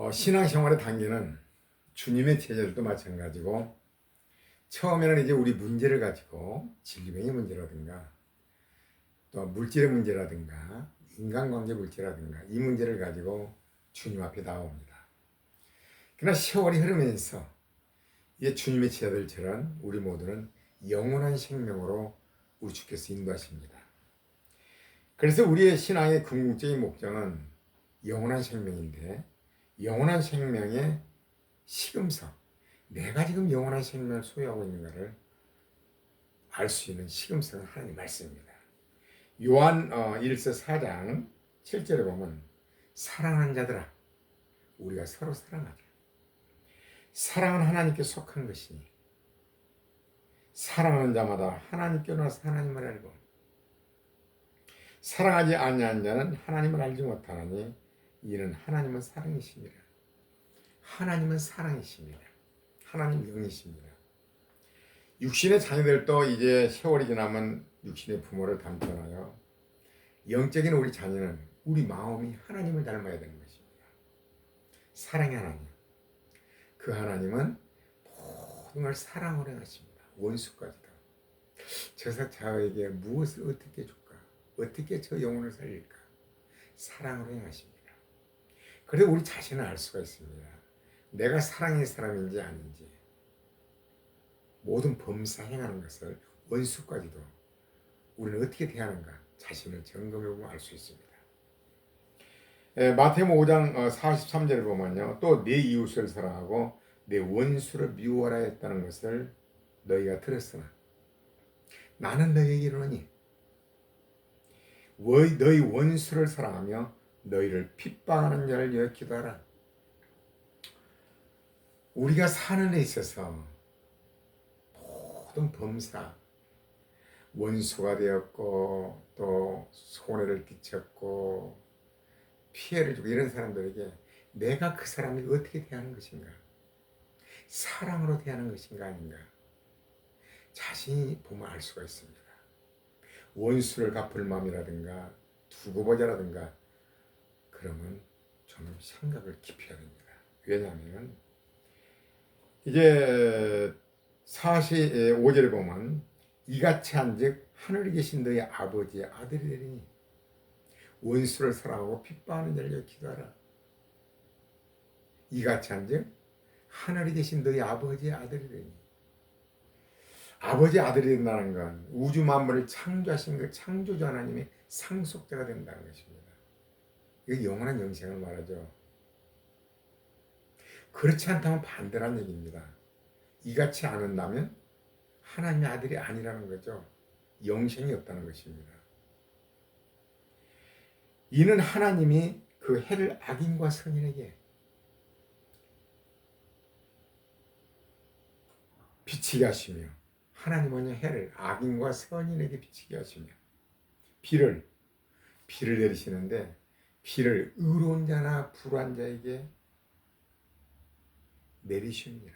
어, 신앙생활의 단계는 주님의 제자들도 마찬가지고 처음에는 이제 우리 문제를 가지고 질병의 문제라든가 또 물질의 문제라든가 인간관계 문제라든가 이 문제를 가지고 주님 앞에 나옵니다. 그러나 세월이 흐르면서 이제 주님의 제자들처럼 우리 모두는 영원한 생명으로 우리 주께서 인도하십니다. 그래서 우리의 신앙의 궁극적인 목적은 영원한 생명인데 영원한 생명의 시금석 내가 지금 영원한 생명을 소유하고 있는가를 알 수 있는 시금석은 하나님 말씀입니다. 요한 어, 1서 4장 7절에 보면 사랑하는 자들아 우리가 서로 사랑하자. 사랑은 하나님께 속한 것이니 사랑하는 자마다 하나님께 나서 하나님을 알고 사랑하지 아니한 자는 하나님을 알지 못하나니 이는 하나님은 사랑이십니다. 하나님은 사랑이십니다. 하나님 영이십니다. 육신의 자녀들도 이제 세월이 지나면 육신의 부모를 닮잖아요. 영적인 우리 자녀는 우리 마음이 하나님을 닮아야 되는 것입니다. 사랑의 하나님. 그 하나님은 모든 걸 사랑으로 행하십니다. 원수까지도. 저사 자에게 무엇을 어떻게 줄까? 어떻게 저 영혼을 살릴까? 사랑으로 행하십니다. 그래서 우리 자신을 알 수가 있습니다. 내가 사랑의 사람인지 아닌지. 모든 범사 행하는 것을 원수까지도 우리는 어떻게 대하는가 자신을 점검해 보면 알 수 있습니다. 에, 마태복음 5장 어, 43절을 보면요. 또 내 이웃을 사랑하고 내 원수를 미워하라 했다는 것을 너희가 들었으나 나는 너희에게 이르노니 너희 원수를 사랑하며 너희를 핍박하는 자를 위하여 기도하라. 우리가 사는 데 있어서 모든 범사 원수가 되었고 또 손해를 끼쳤고 피해를 주고 이런 사람들에게 내가 그 사람을 어떻게 대하는 것인가 사랑으로 대하는 것인가 아닌가 자신이 보면 알 수가 있습니다. 원수를 갚을 마음이라든가 두고 보자라든가 그러면 좀 생각을 깊이 됩니다. 왜냐하면 이제 45절에 보면 이같이 한즉 하늘에 계신 너희 아버지의 아들이 되리니 원수를 사랑하고 핍박하는 자를 기도하라. 이같이 한즉 하늘에 계신 너희 아버지의 아들이 되니 아버지 아들이 된다는 건 우주 만물을 창조하신 그 창조주 하나님의 상속자가 된다는 것입니다. 이거 영원한 영생을 말하죠. 그렇지 않다면 반대란 얘기입니다. 이같이 안 한다면 하나님의 아들이 아니라는 거죠. 영생이 없다는 것입니다. 이는 하나님이 그 해를 악인과 선인에게 비치게 하시며 하나님은 해를 악인과 선인에게 비치게 하시며 비를 비를 내리시는데 비를 의로운 자나 불한 자에게 내리십니다.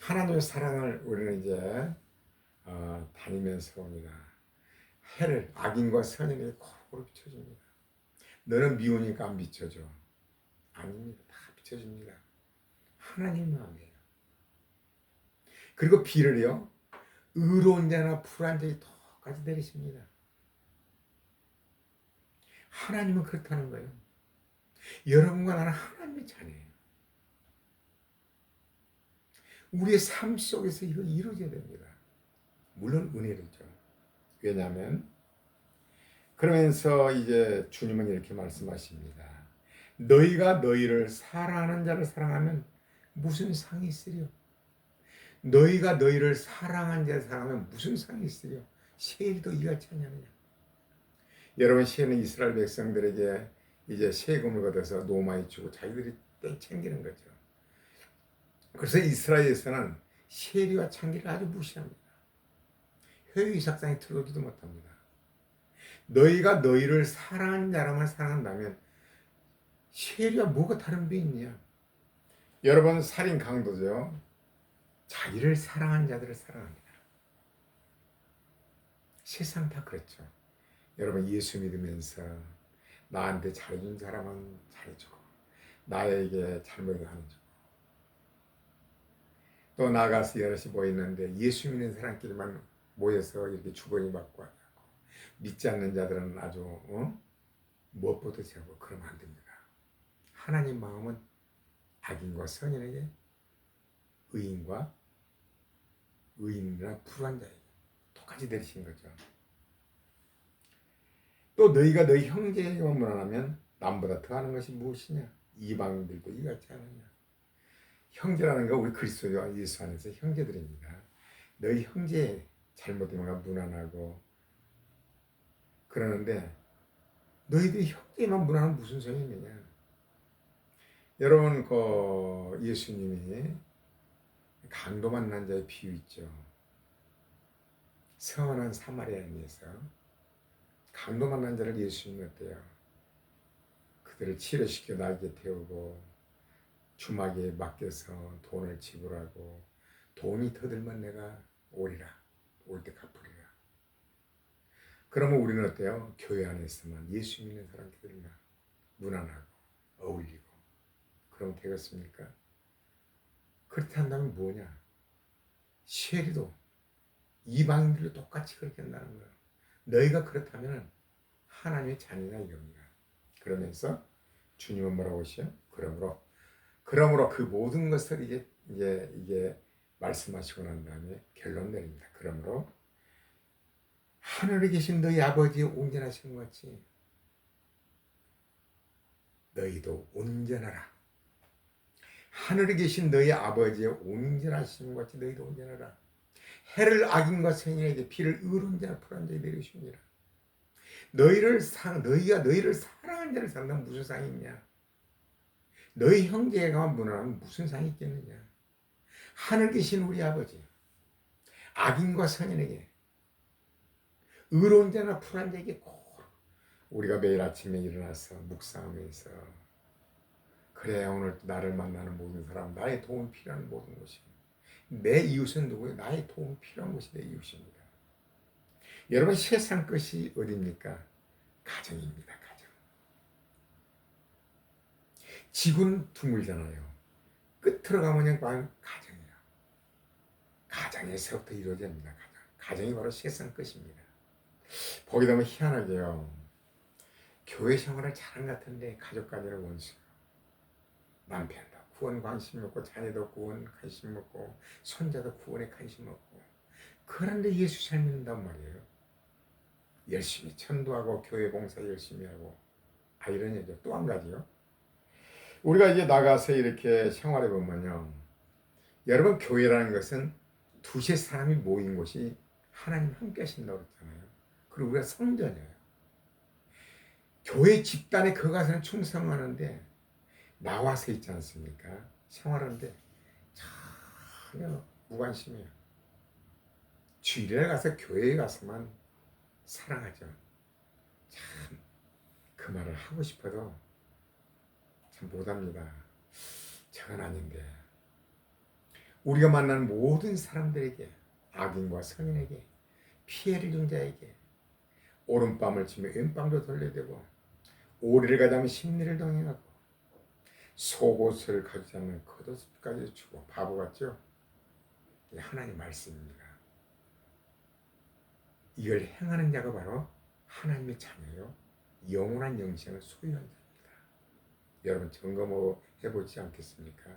하나님의 사랑을 우리는 이제 어, 다니면서 봅니다. 해를 악인과 선인에게 고루 비춰줍니다. 너는 미우니까 안 비춰줘. 아닙니다. 다 비춰줍니다. 하나님 마음이에요. 그리고 비를요, 의로운 자나 불안 자에 똑같이 내리십니다. 하나님은 그렇다는 거예요. 여러분과 나는 하나님의 자녀예요. 우리의 삶 속에서 이거 이루어져야 됩니다. 물론 은혜를죠. 왜냐하면 그러면서 이제 주님은 이렇게 말씀하십니다. 너희가 너희를 사랑하는 자를 사랑하면 무슨 상이 있으려? 너희가 너희를 사랑한 자를 사랑하면 무슨 상이 있으려? 세일도 이같이 하냐느냐? 여러분 시에는 이스라엘 백성들에게 이제 세금을 걷어서 노마에 주고 자기들이 떼챙기는 거죠. 그래서 이스라엘에서는 세리와 창기를 아주 무시합니다. 회의삭상에 들어오지도 못합니다. 너희가 너희를 사랑하는 자라만 사랑한다면 세리와 뭐가 다른 게 있냐? 여러분 살인 강도죠. 자기를 사랑하는 자들을 사랑합니다. 세상 다 그렇죠. 여러분 예수 믿으면서 나한테 잘해준 사람은 잘해주고 나에게 잘못을 하는 줄. 또 나가서 여럿이 모였는데 예수 믿는 사람끼리만 모여서 이렇게 주거니 받고 하고 믿지 않는 자들은 아주 어? 무엇보다 제하고 그러면 안 됩니다. 하나님 마음은 악인과 선인에게 의인과 의인이나 불한 자에게 똑같이 내리신 거죠. 또 너희가 너희 형제에게만 무난하면 남보다 더하는 것이 무엇이냐? 이방인들도 이같지 않느냐? 형제라는 거 우리 그리스도 예수 안에서 형제들입니다. 너희 형제 잘못되면 무난하고 그러는데 너희들이 형제만 무난하면 무슨 소용이 있느냐? 여러분 그 예수님이 강도 만난 자의 비유 있죠. 성원한 사마리아인에서 강도 만난 자를 예수님이 어때요? 그들을 치료시켜 날개 태우고 주막에 맡겨서 돈을 지불하고 돈이 더 들면 내가 오리라 올 때 갚으리라. 그러면 우리는 어때요? 교회 안에서만 예수 믿는 사람들이나 무난하고 어울리고 그럼 되겠습니까? 그렇게 한다면 뭐냐? 세리도 이방인들도 똑같이 그렇게 한다는 거예요. 너희가 그렇다면 하나님의 자녀가 이겁니다. 그러면서 주님은 뭐라고 하시요? 그러므로 그러므로 그 모든 것을 이제 이제 이게 말씀하시고 난 다음에 결론 내립니다. 그러므로 하늘에 계신 너희 아버지의 온전하신 것 같이 너희도 온전하라. 하늘에 계신 너희 아버지의 온전하신 것 같이 너희도 온전하라. 해를 악인과 선인에게 피를 의로운 자나 풀한 자에 내리십니다. 너희를 상 너희가 너희를 사랑하는 자를 상당 무슨 상이 있냐? 너희 형제가 무난하면 무슨 상이 있겠느냐? 하늘 계신 우리 아버지 악인과 선인에게 의로운 자나 풀한 자에게 꼭 우리가 매일 아침에 일어나서 묵상하면서 그래 오늘 나를 만나는 모든 사람 나의 도움 필요한 모든 것이 내 이웃은 누구예요? 나의 도움 필요한 것이 내 이웃입니다. 여러분 세상 것이 어디입니까? 가정입니다. 가정. 지구는 드물잖아요. 끝으로 가면 그냥 가정이에요. 가정에서부터 이루어집니다. 가정. 가정이 바로 세상 것입니다. 보게 되면 희한하게요. 교회 생활을 잘한 것 같은데 가족 간의 원수. 남편도 구원 관심 먹고 자녀도 구원 관심 먹고 손자도 구원에 관심 먹고 그런데 예수 잘 믿는단 말이에요. 열심히 천도하고 교회 봉사 열심히 하고 아 이런 얘기죠. 또 한 가지요. 우리가 이제 나가서 이렇게 생활해 보면요. 여러분 교회라는 것은 두세 사람이 모인 곳이 하나님 함께 하신다고 그랬잖아요. 그리고 우리가 성전이에요. 교회 집단에 그 가서는 충성하는데 나와서 있지 않습니까? 생활하는데 전혀 무관심이에요. 주일에 가서 교회에 가서만 사랑하죠. 참 그 말을 하고 싶어도 참 못합니다. 저건 아닌데 우리가 만나는 모든 사람들에게 악인과 선인에게 피해를 준 자에게 오른밤을 치며 왼밤도 돌려대고 오리를 가자면 심리를 동행하고 속옷을 가지지 않는 겉옷까지 주고 바보 같죠? 이 하나님 말씀입니다. 이걸 행하는 자가 바로 하나님의 자녀요. 영원한 영생을 소유한 자입니다. 여러분 점검해 보지 않겠습니까?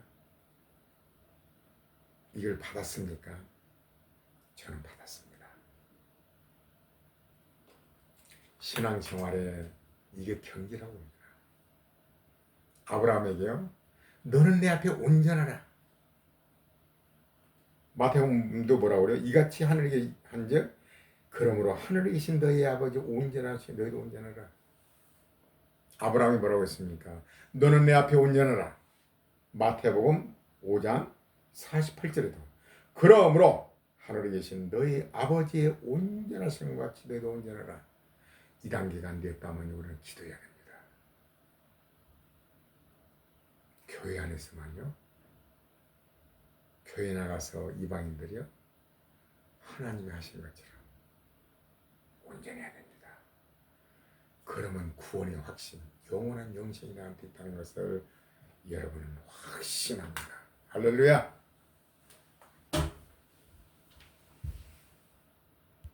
이걸 받았습니까? 저는 받았습니다. 신앙생활에 이게 경기라고 합니다. 아브라함에게요. 너는 내 앞에 온전하라. 마태복음도 뭐라 그래요? 이같이 하늘에 한즉 그러므로 하늘에 계신 너희 아버지 온전하시 너희도 온전하라. 아브라함이 뭐라고 했습니까? 너는 내 앞에 온전하라. 마태복음 5장 48절에도 그러므로 하늘에 계신 너희 아버지의 온전하신 것 같이 너희도 온전하라. 이 단계가 안 되었다면 우리는 기도해야 됩니다. 교회 안에서만요. 교회 나가서 이방인들이요. 하나님이 하신 것처럼 온전해야 됩니다. 그러면 구원의 확신, 영원한 영생이 나한테 있다는 것을 여러분은 확신합니다. 할렐루야.